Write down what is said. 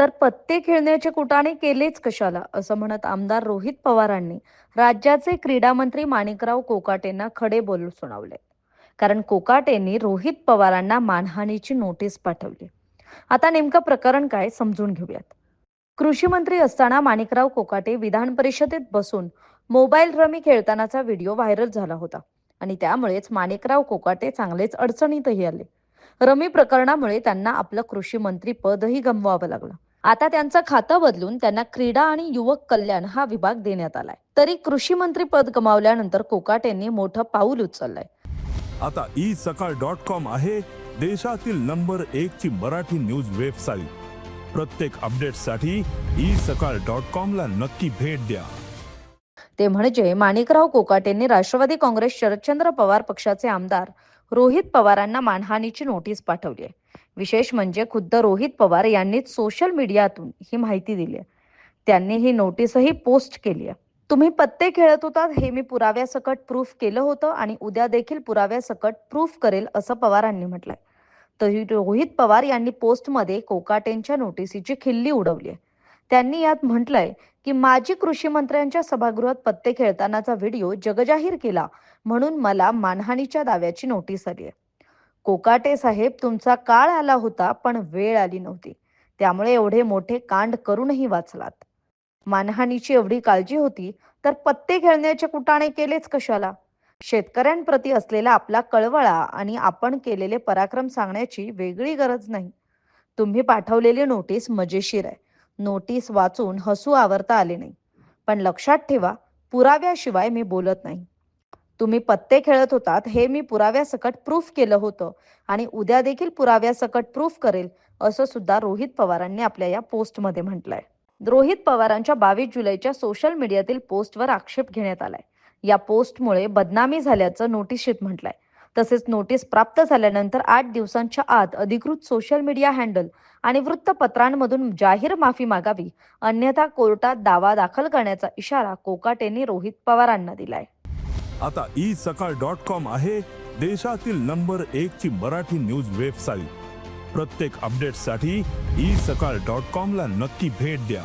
तर पत्ते खेळण्याचे कुटाणे केलेच कशाला असं म्हणत आमदार रोहित पवारांनी राज्याचे क्रीडा मंत्री माणिकराव कोकाटेंना खडे बोल सुनावले. कारण कोकाटेंनी रोहित पवारांना मानहानीची नोटीस पाठवली. आता नेमकं प्रकरण काय समजून घेऊयात. कृषी मंत्री असताना माणिकराव कोकाटे विधान परिषदेत बसून मोबाईल रमी खेळतानाचा व्हिडिओ व्हायरल झाला होता आणि त्यामुळेच माणिकराव कोकाटे चांगलेच अडचणीतही आले. रमी प्रकरणामुळे त्यांना आपलं कृषी मंत्री पदही गमवावं लागलं. आता त्यांचं खातं बदलून त्यांना क्रीडा आणि युवक कल्याण हा विभाग देण्यात आलाय. तरी कृषी मंत्री पद गमावल्यानंतर कोकाटेंनी मोठं पाऊल उचललंय. आता ई सकाळ डॉट कॉम आहे देशातील नंबर एक ची मराठी न्यूज वेबसाईट. प्रत्येक अपडेटसाठी ई सकाळ डॉट कॉम ला नक्की भेट द्या. ते म्हणजे माणिकराव कोकाटेंनी राष्ट्रवादी काँग्रेस शरदचंद्र पवार पक्षाचे आमदार रोहित पवारांना मानहानीची नोटीस पाठवली आहे. विशेष म्हणजे खुद्द रोहित पवार यांनीच सोशल मीडियातून ही माहिती दिली आहे. त्यांनी ही नोटीसही पोस्ट केली आहे. तुम्ही पत्ते खेळत होतात हे मी पुराव्यासकट प्रूफ केलं होतं आणि उद्या देखील पुराव्यासकट प्रूफ करेल असं पवारांनी म्हटलंय. तरी रोहित पवार यांनी पोस्टमध्ये कोकाटेंच्या नोटीसीची खिल्ली उडवली आहे. त्यांनी यात म्हटलंय की माजी कृषी मंत्र्यांच्या सभागृहात पत्ते खेळतानाचा व्हिडिओ जगजाहीर केला म्हणून मला मानहानीच्या दाव्याची नोटीस आली आहे. कोकाटे साहेब तुमचा काळ आला होता पण वेळ आली नव्हती. त्यामुळे एवढे मोठे कांड करूनही वाचलात. मानहानीची एवढी काळजी होती तर पत्ते खेळण्याचे कुटाणे केलेच कशाला? शेतकऱ्यांप्रती असलेला आपला कळवळा आणि आपण केलेले पराक्रम सांगण्याची वेगळी गरज नाही. तुम्ही पाठवलेली नोटीस मजेशीर आहे. नोटीस वाचून हसू आवरता आले नाही. पण लक्षात ठेवा पुराव्याशिवाय मी बोलत नाही. तुम्ही पत्ते खेळत होतात हे मी पुराव्यासकट प्रूफ केलं होतं आणि उद्या देखील पुराव्यासकट प्रूफ करेल असं सुद्धा रोहित पवारांनी आपल्या या पोस्टमध्ये म्हटलंय. रोहित पवारांच्या बावीस जुलैच्या सोशल मीडियातील पोस्टवर आक्षेप घेण्यात आलाय. या पोस्टमुळे बदनामी झाल्याचं नोटिशीत म्हटलंय. तसेच नोटीस प्राप्त झाल्यानंतर आठ दिवसांच्या आत अधिकृत सोशल मीडिया हँडल आणि वृत्तपत्रांमधून जाहीर माफी मागावी अन्यथा कोर्टात दावा दाखल करण्याचा इशारा कोकाटेंनी रोहित पवारांना दिलाय. आता ई सकाळ डॉट कॉम आहे देशातील नंबर एक ची मराठी न्यूज वेबसाईट प्रत्येक अपडेटसाठी ई सकाळ डॉट कॉम ला नक्की भेट द्या.